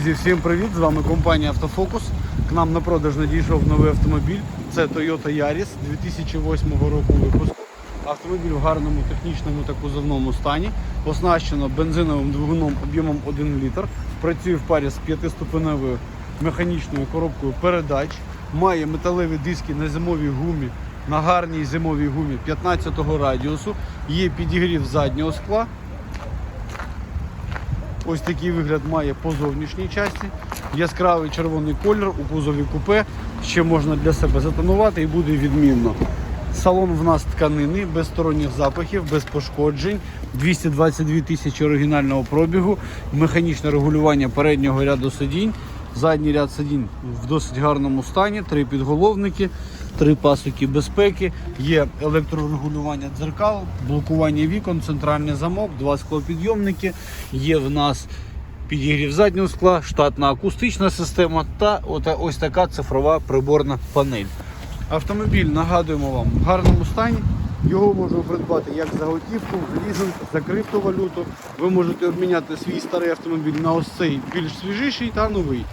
Друзі, всім привіт! З вами компанія Автофокус. К нам на продаж надійшов новий автомобіль. Це Toyota Yaris 2008 року випуску. Автомобіль в гарному технічному та кузовному стані. Оснащено бензиновим двигуном об'ємом 1 літр. Працює в парі з п'ятиступеневою механічною коробкою передач. Має металеві диски на зимовій гумі, на гарній зимовій гумі 15-го радіусу. Є підігрів заднього скла. Ось такий вигляд має по зовнішній часті. Яскравий червоний колір у кузові купе. Ще можна для себе затонувати і буде відмінно. Салон в нас тканини, без сторонніх запахів, без пошкоджень. 222 тисячі оригінального пробігу, механічне регулювання переднього ряду сидінь. Задній ряд сидінь в досить гарному стані, три підголовники, три пасоки безпеки, є електрорегулювання дзеркал, блокування вікон, центральний замок, два склопідйомники. Є в нас підігрів заднього скла, штатна акустична система та ось така цифрова приборна панель. Автомобіль, нагадуємо вам, в гарному стані. Його можна придбати як за готівку, в лізинг, за криптовалюту. Ви можете обміняти свій старий автомобіль на ось цей більш свіжіший та новий.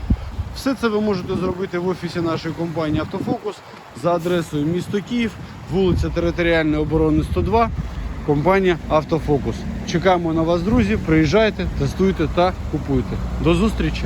Все це ви можете зробити в офісі нашої компанії Автофокус за адресою місто Київ, вулиця Територіальної оборони 102, компанія Автофокус. Чекаємо на вас, друзі. Приїжджайте, тестуйте та купуйте. До зустрічі!